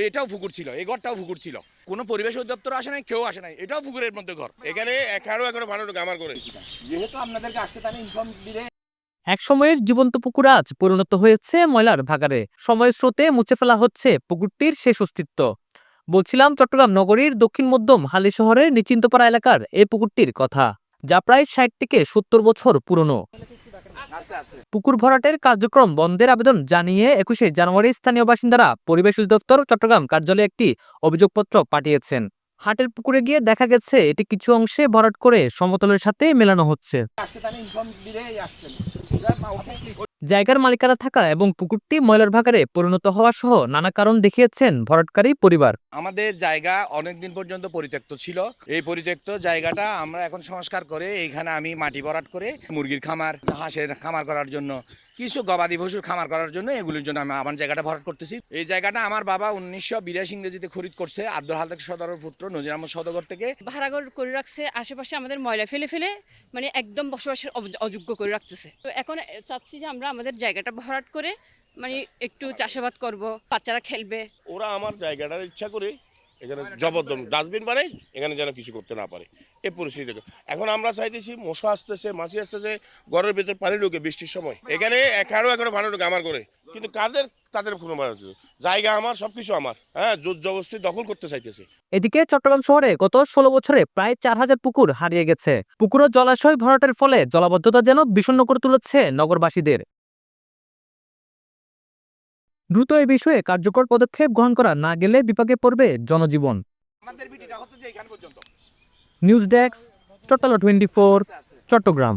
এটাও পুকুর ছিল এই ঘরটাও পুকুর ছিল। কোনো পরিবেশ অধিদপ্তর আসে নাই কেউ আসে নাই এটাও পুকুরের মধ্যে ঘর। এখানে একারো এখনও ভালো ঢুকে আমার করে যেহেতু আপনাদেরকে আসতে তাহলে ইনফর্ম দিলে এক সময়ের জীবন্ত পুকুর আজ পরিণত হয়েছে ময়লার ভাগারে সময়ের স্রোতে মুছে ফেলা হচ্ছে পুকুরটির শেষ অস্তিত্ব। বলছিলাম চট্টগ্রাম নগরীর দক্ষিণ মধ্যম হালি শহরের নিচিন্তপাড়া এলাকার এই পুকুরটির কথা যা প্রায় ষাট থেকে সত্তর বছর পুরনো। পুকুর ভরাটের কার্যক্রম বন্ধের আবেদন জানিয়ে একুশে জানুয়ারি স্থানীয় বাসিন্দারা পরিবেশ অধিদপ্তর চট্টগ্রাম কার্যালয়ে একটি অভিযোগপত্র পাঠিয়েছেন। হাটের পুকুরে গিয়ে দেখা গেছে, এটি কিছু অংশে ভরাট করে সমতলের সাথে মেলানো হচ্ছে। জায়গার মালিকানা থাকা এবং পুকুরটি ময়লার ভাগারে পরিণত হওয়া সহ নানা কারণ দেখিয়েছেন ভরাটকারী পরিবার। আমাদের জায়গা অনেকদিন পর্যন্ত পরিত্যক্ত ছিল। এই পরিত্যক্ত জায়গাটা আমরা এখন সংস্কার করে এইখানে আমি মাটি ভরাট করে মুরগির খামার হাঁসের খামার করার জন্য কিছু গবাদি পশুর খামার করার জন্য এগুলির জন্য আমি আমার জায়গাটা ভরাট করতেছি। এই জায়গাটা আমার বাবা উনিশশো বিরাশি ইংরেজিতে খরিদ করছে আব্দুল হালদাক সদরের পুত্র নজির আহমদ সদগর থেকে। ভাড়াঘর করে রাখছে আশেপাশে আমাদের ময়লা ফেলে ফেলে মানে একদম বসবাসের অযোগ্য করে রাখতেছে। তো এখন চাচ্ছি যে আমরা আমাদের জায়গাটা ভরাট করে মানে একটু চাষাবাদ করব বাচ্চারা খেলবে। ওরা আমার জায়গাটার ইচ্ছা করে এখানে জবরদম ডাস্টবিন বানাই এখানে যেন কিছু করতে না পারে। এই পরিস্থিতি এখন আমরা চাইতেছি মশা আসতেছে মাছি আসতেছে ঘরের ভেতর পানি ঢুকে বৃষ্টির সময়। এখানে একারো একারো ভালো ঢুকে আমার করে কিন্তু কাদের তাদের কোনো ঢুকে? জায়গা আমার সবকিছু আমার। হ্যাঁ জোর জবরদস্তি দখল করতে চাইতেছে। এদিকে চট্টগ্রাম শহরে গত ষোলো বছরে প্রায় চার হাজার পুকুর হারিয়ে গেছে। পুকুর জলাশয় ভরাটের ফলে জলাবদ্ধতা যেন বিষণ্ণ করে তুলেছে নগরবাসীদের। দ্রুত এ বিষয়ে কার্যকর পদক্ষেপ গ্রহণ করা না গেলে বিপাকে পড়বে জনজীবন। News desk Chittagong twenty Chittagong